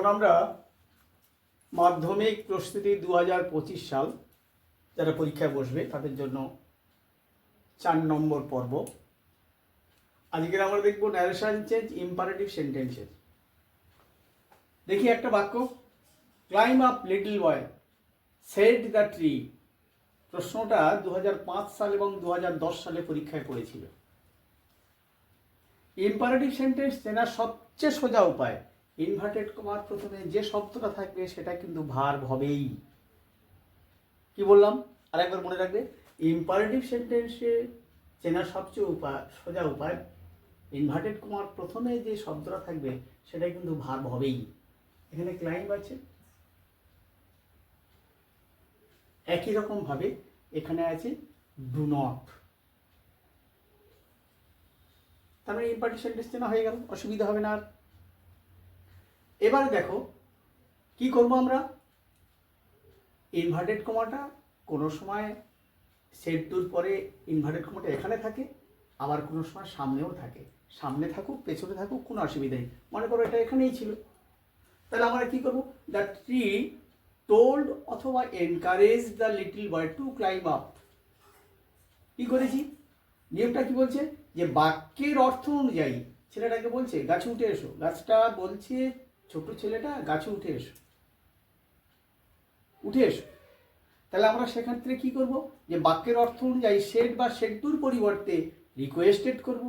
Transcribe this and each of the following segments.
এখন আমরা মাধ্যমিক প্রস্তুতি দু হাজার পঁচিশ সাল যারা পরীক্ষায় বসবে তাদের জন্য চার নম্বর পর্ব। আজকের আমরা দেখব ন্যারেশন চেঞ্জ ইম্পারেটিভ সেন্টেন্সেস দেখি একটা বাক্য। Climb up little boy said the tree প্রশ্নটা দু হাজার পাঁচ সাল এবং দু হাজার দশ সালে পরীক্ষায় পড়েছিল। ইম্পারেটিভ সেন্টেন্স চেনার সবচেয়ে সোজা উপায় ইনভার্টেড কমার প্রথমে যে শব্দটা থাকবে সেটা কিন্তু ভার্ব হবেই। কি বললাম? আরেকবার মনে রাখবে ইম্পারেটিভ সেন্টেন্সে চেনার সবচেয়ে উপায় সোজা উপায় ইনভার্টেড কমার প্রথমে যে শব্দটা থাকবে সেটা কিন্তু ভার্ব হবেই। এখানে ক্লাইম আছে। একই রকম ভাবে এখানে আছে ডু নট তার মানে সেন্টেন্স চেনা হয়ে গেল, অসুবিধা হবে না আর। এবারে দেখো, কি করব আমরা? ইনভার্টেড কমাটা কোনো সময় সেট টুর পরে ইনভার্টেড কমাটা এখানে থাকে, আবার কোনো সময় সামনেও থাকে। সামনে থাকুক, পেছনে থাকুক, কোনো অসুবিধা নেই। মনে করো এটা এখানেই ছিল। তাহলে আমরা কি করব? দ্য ট্রি টোল্ড অথবা encourage the little boy to climb up কি করেছি? নিয়মটা কি বলছে? যে বাক্যের অর্থ অনুযায়ী, ছেলেটাকে বলছে, গাছে উঠে এসো। গাছটা বলছে ছোট ছেলেটা গাছে উঠে এসো। উঠে এসো। তাহলে আমরা সেখান থেকে কি করব? যে বাক্যের অর্থ অনুযায়ী শেড বা শেডটুর পরিবর্তে রিকোয়েস্টেড করব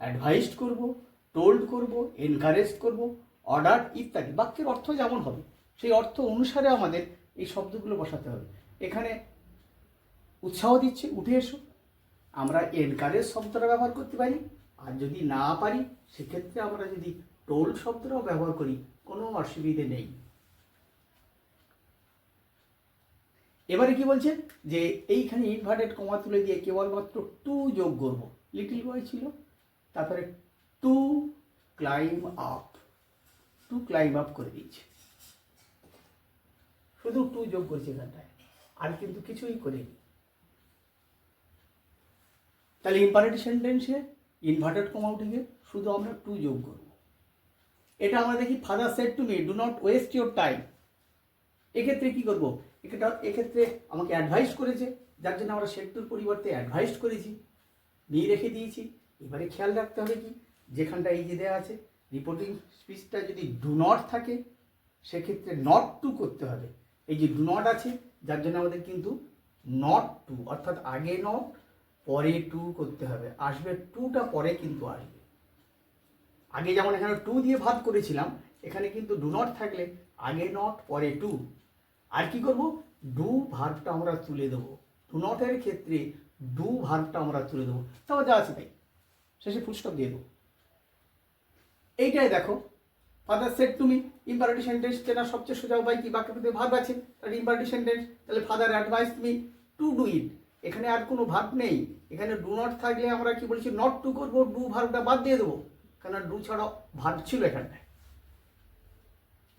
অ্যাডভাইসড করব টোল্ড করব এনকারেজ করব অর্ডার ইত্যাদি। বাক্যের অর্থ যেমন হবে, সেই অর্থ অনুসারে আমাদের এই শব্দগুলো বসাতে হবে। এখানে উৎসাহ দিচ্ছে, উঠে এসো। আমরা এনকারেজ শব্দটা ব্যবহার করতে পারি। আর যদি না পারি, সেক্ষেত্রে আমরা যদি টোল শব্দটাও ব্যবহার করি, কোনো অসুবিধে নেই। এবারে কি বলছে? যে এইখানে ইনভার্টেড কমা তুলে দিয়ে কেবলমাত্র টু যোগ করব। লিটিল বয় ছিল, তারপরে to climb up to climb up করে দিয়েছে। শুধু টু যোগ করছে এখানটায়, আর কিন্তু কিছুই করেনি। তাহলে ইম্পারেটিভ সেন্টেন্সে ইনভার্টেড কমা উঠে গিয়ে শুধু আমরা টু যোগ করব। এটা আমরা দেখি father said to me do not waste your time এক্ষেত্রে কি করব? এটা এক্ষেত্রে আমাকে অ্যাডভাইস করেছে। যার জন্য আমরা সেট টুর পরিবর্তে অ্যাডভাইস করেছি। নিয়ে রেখে দিয়েছি। এবারে খেয়াল রাখতে হবে কি? যেখানটা এই যে দেওয়া আছে রিপোর্টিং স্পিচটা যদি ডু নট থাকে, সেক্ষেত্রে নট টু করতে হবে। এই যে ডু নট আছে, যার জন্য আমাদের কিন্তু নট টু অর্থাৎ আগে নট পরে টু করতে হবে। আসবে টুটা পরে কিন্তু আসবে। আগে যেমন এখানে টু দিয়ে ভাগ করেছিলাম, এখানে কিন্তু ডু নট থাকলে আগে নট পরে টু আর কি করব? ডু ভার্বটা আমরা তুলে দেবো। ডু নটের ক্ষেত্রে ডু ভার্বটা আমরা তুলে দেবো। তাও যা আছে তাই। শেষে ফুলস্টপ দিয়ে দেবো। এইটাই দেখো। ফাদার সেট তুমি ইম্পারেটিভ সেন্টেন্স চেনার সবচেয়ে সোজা উপায় কি? বাক্যের মধ্যে ভার্ব আছে। তাহলে ইম্পারেটিভ সেন্টেন্স তাহলে father advise me to do it এখানে আর কোনো ভার্ব নেই। এখানে ডু নট থাকলে আমরা কি বলছি? নট টু করব ডু ভার্বটা বাদ দিয়ে দেবো। কেন ডু ছাড়া ভার্ব ছিল এখানটায়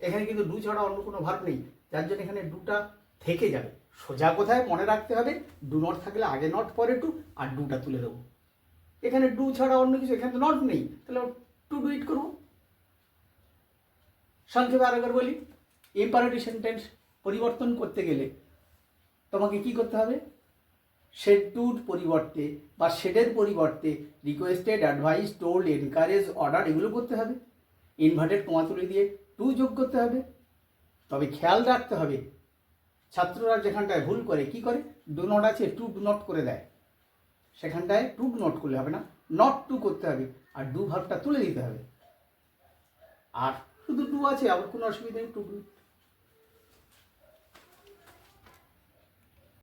এখানে কিন্তু ডু ছাড়া অন্য কোনো ভার্ব নেই। যার জন্য এখানে ডুটা থেকে যাবে। সোজা কোথায় মনে রাখতে হবে, ডু নট থাকলে আগে নট পরে টু আর ডুটা তুলে দেবো। এখানে ডু ছাড়া অন্য কিছু, এখানে তো নট নেই। তাহলে টু ডু ইট করব। সংক্ষেপে আরেকবার বলি ইম্পারেটিভ সেন্টেন্স পরিবর্তন করতে গেলে তোমাকে কি করতে হবে? টুর পরিবর্তে বা শেডের পরিবর্তে requested advise told encourage order এগুলো করতে হবে। ইনভার্টেড কমা তুলে দিয়ে টু যোগ করতে হবে। তবে খেয়াল রাখতে হবে, ছাত্ররা যেখানটায় ভুল করে কি করে? ডু নট আছে টু ডু নট করে দেয়। সেখানটায় টু ডু নট করলে হবে না নট টু করতে হবে আর ডু ভাবটা তুলে দিতে হবে। আর শুধু টু আছে, আবার কোনো অসুবিধা নেই টু